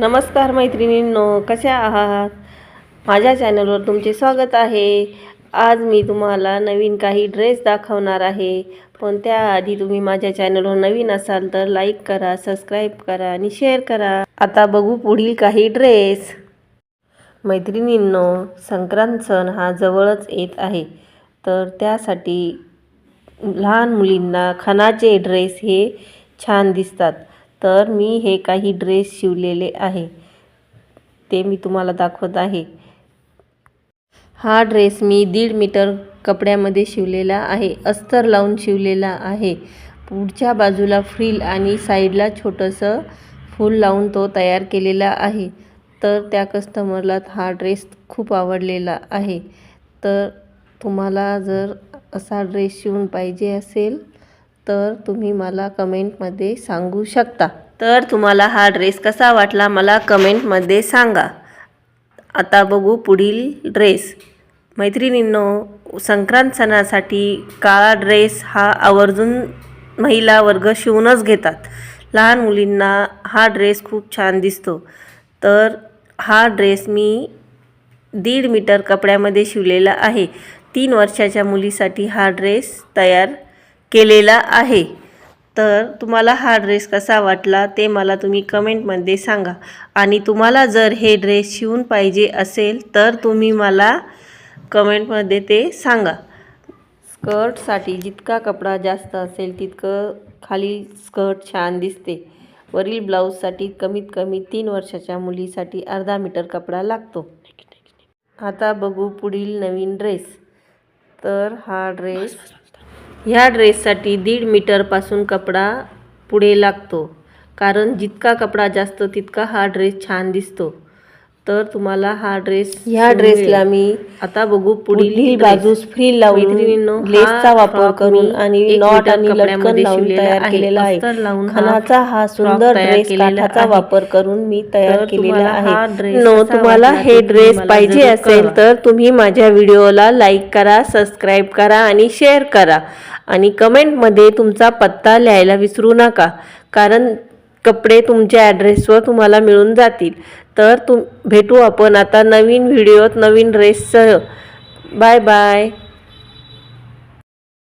नमस्कार मैत्रिणींनो कशा आहात? माझ्या चॅनलवर तुमचे स्वागत आहे. आज मी तुम्हाला नवीन काही ड्रेस दाखवणार आहे. पण त्याआधी तुम्ही माझ्या चॅनलवर नवीन असाल तर लाईक करा सबस्क्राईब करा आणि शेअर करा. आता बघू पुढील काही ड्रेस. मैत्रिणींनो संक्रांत सण हा जवळच येत आहे. तर त्यासाठी लहान मुलींना खणाचे ड्रेस हे छान दिसतात. तर मी हे काही ड्रेस शिवलेले आहे. ते मी तुम्हाला दाखवत आहे. हा ड्रेस मी दीड मीटर कपड्यामध्ये शिवलेला आहे. अस्तर लावून शिवलेला आहे. पुढच्या बाजूला फ्रिल आणि साईडला छोटंसं फूल लावून तो तयार केलेला आहे. तर त्या कस्टमरला हा ड्रेस खूप आवडलेला आहे. तर तुम्हाला जर असा ड्रेस शिवून पाहिजे असेल तर तुम्ही मला कमेंटमध्ये सांगू शकता. तर तुम्हाला हा ड्रेस कसा वाटला मला कमेंटमध्ये सांगा. आता बघू पुढील ड्रेस. मैत्रिणींनो संक्रांत सणासाठी काळा ड्रेस हा आवर्जून महिला वर्ग शिवूनच घेतात. लहान मुलींना हा ड्रेस खूप छान दिसतो. तर हा ड्रेस मी दीड मीटर कपड्यामध्ये शिवलेला आहे. तीन वर्षाच्या मुलीसाठी हा ड्रेस तयार केलेला आहे. तर तुम्हाला हा ड्रेस कसा वाटला ते मला तुम्ही कमेंटमध्ये सांगा. आणि तुम्हाला जर हे ड्रेस शिवून पाहिजे असेल तर तुम्ही मला कमेंटमध्ये ते सांगा. स्कर्टसाठी जितका कपडा जास्त असेल तितकं खाली स्कर्ट छान दिसते. वरील ब्लाऊजसाठी कमीत कमी तीन वर्षाच्या मुलीसाठी अर्धा मीटर कपडा लागतो. आता बघू पुढील नवीन ड्रेस. तर हा ड्रेस ह्या ड्रेससाठी दीड मीटरपासून कपडा पुढे लागतो. कारण जितका कपडा जास्त तितका हा ड्रेस छान दिसतो. तर तुम्हाला हा ड्रेस ह्या ड्रेसला मी आता बघू पुढील बाजूस फ्री लावून लेसचा वापर करून आणि नॉट आणि लटकन लावून तयार केलेला आहे. खणाचा हा सुंदर ड्रेस काठाचा वापर करून मी तयार केलेला आहे. नो तुम्हाला हे ड्रेस पाहिजे असेल तर तुम्ही माझ्या व्हिडिओला लाईक करा सबस्क्राईब करा आणि शेअर करा. आणि कमेंटमध्ये तुमचा पत्ता लिहायला विसरू नका. कारण कपडे तुमच्या ॲड्रेसवर तुम्हाला मिळून जातील. तर तुम भेटू आपण आता नवीन व्हिडिओत नवीन ड्रेससह बाय बाय